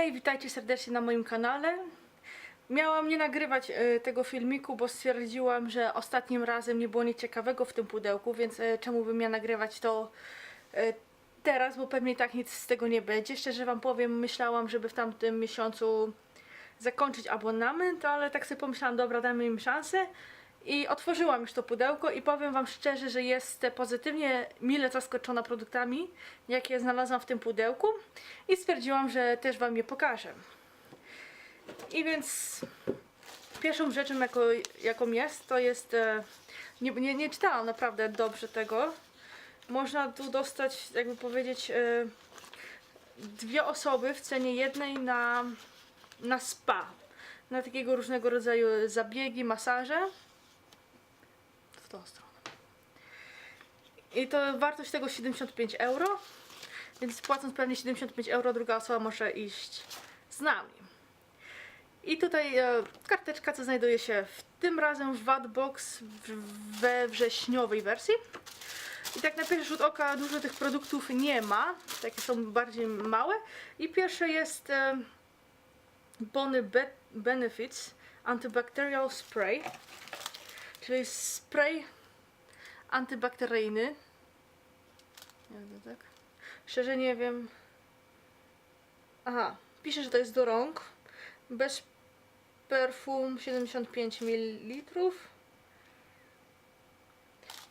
Hej, witajcie serdecznie na moim kanale. Miałam nie nagrywać e, tego filmiku, bo stwierdziłam, że ostatnim razem nie było nic ciekawego w tym pudełku, więc e, czemu bym miała nagrywać to e, teraz, bo pewnie tak nic z tego nie będzie. Szczerze wam powiem, myślałam, żeby w tamtym miesiącu zakończyć abonament, ale tak sobie pomyślałam, dobra, damy im szansę. I otworzyłam już to pudełko i powiem wam szczerze, że jestem pozytywnie mile zaskoczona produktami, jakie znalazłam w tym pudełku i stwierdziłam, że też wam je pokażę. I więc pierwszą rzeczą, jako, jaką jest, to jest. E, nie, nie, nie czytałam naprawdę dobrze tego. Można tu dostać, jakby powiedzieć, e, dwie osoby w cenie jednej na, na spa. Na takiego różnego rodzaju zabiegi, masaże. Tą stronę. I to wartość tego 75 euro. Więc płacąc pewnie 75 euro, druga osoba może iść z nami. I tutaj e, karteczka, co znajduje się w tym razem w Wadbox w- we wrześniowej wersji. I tak na pierwszy rzut oka dużo tych produktów nie ma, takie są bardziej małe. I pierwsze jest e, Bony Be Benefits Antibacterial Spray, czyli spray antybakteryjny. To tak? Szczerze nie wiem. Aha, pisze, że to jest do rąk. Bez perfum 75 ml.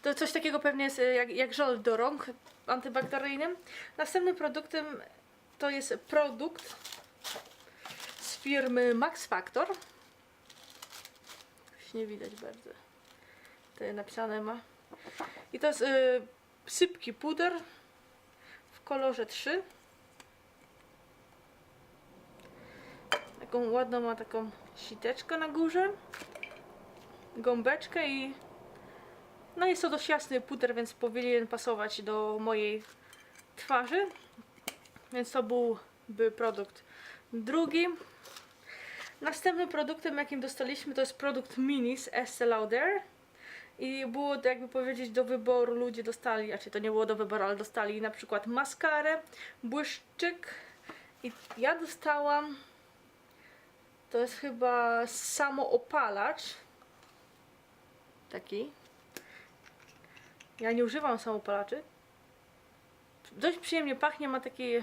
To coś takiego pewnie jest e, jak, jak żel do rąk antybakteryjnym. Następnym produktem to jest produkt z firmy Max Factor. Już nie widać bardzo. Napisane ma. I to jest y, sypki puder w kolorze 3. Taką ładną ma taką siteczkę na górze. Gąbeczkę i no jest to dość jasny puder, więc powinien pasować do mojej twarzy. Więc to byłby produkt drugi. Następnym produktem, jakim dostaliśmy, to jest produkt mini z Estee Lauder. I było, to jakby powiedzieć, do wyboru ludzie dostali, znaczy to nie było do wyboru, ale dostali na przykład maskarę, błyszczyk. I ja dostałam, to jest chyba samoopalacz. Taki. Ja nie używam samoopalaczy. Dość przyjemnie pachnie, ma taki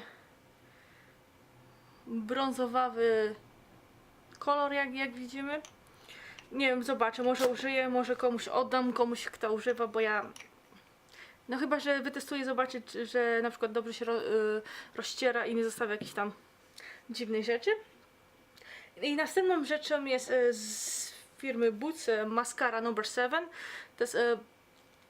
brązowawy kolor, jak, jak widzimy. Nie wiem, zobaczę, może użyję, może komuś oddam, komuś kto używa, bo ja... No chyba, że wytestuję, zobaczyć, że na przykład dobrze się ro, y, rozściera i nie zostawia jakichś tam dziwnych rzeczy. I następną rzeczą jest y, z firmy Boots y, Mascara Number 7. To jest y,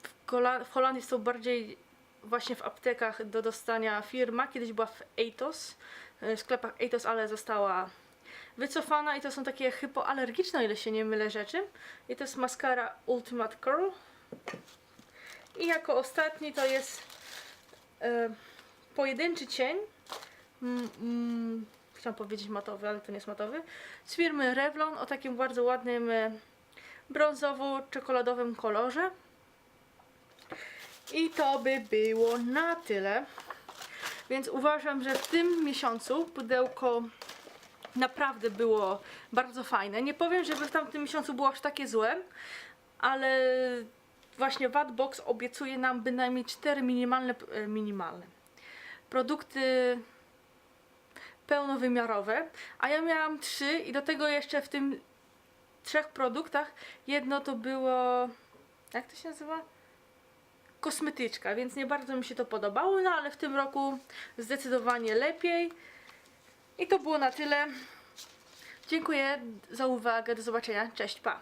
w, w Holandii są bardziej właśnie w aptekach do dostania firma. Kiedyś była w Atos, y, w sklepach Atos, ale została wycofana i to są takie hypoalergiczne, o ile się nie mylę rzeczy. I to jest maskara Ultimate Curl. I jako ostatni to jest e, pojedynczy cień. Mm, mm, chciałam powiedzieć matowy, ale to nie jest matowy. Z firmy Revlon o takim bardzo ładnym e, brązowo-czekoladowym kolorze. I to by było na tyle. Więc uważam, że w tym miesiącu pudełko naprawdę było bardzo fajne. Nie powiem, żeby w tamtym miesiącu było aż takie złe, ale właśnie Wadbox obiecuje nam bynajmniej cztery minimalne, e, minimalne produkty pełnowymiarowe, a ja miałam trzy i do tego jeszcze w tym trzech produktach jedno to było jak to się nazywa? Kosmetyczka, więc nie bardzo mi się to podobało, no ale w tym roku zdecydowanie lepiej. I to było na tyle. Dziękuję za uwagę. Do zobaczenia. Cześć, pa.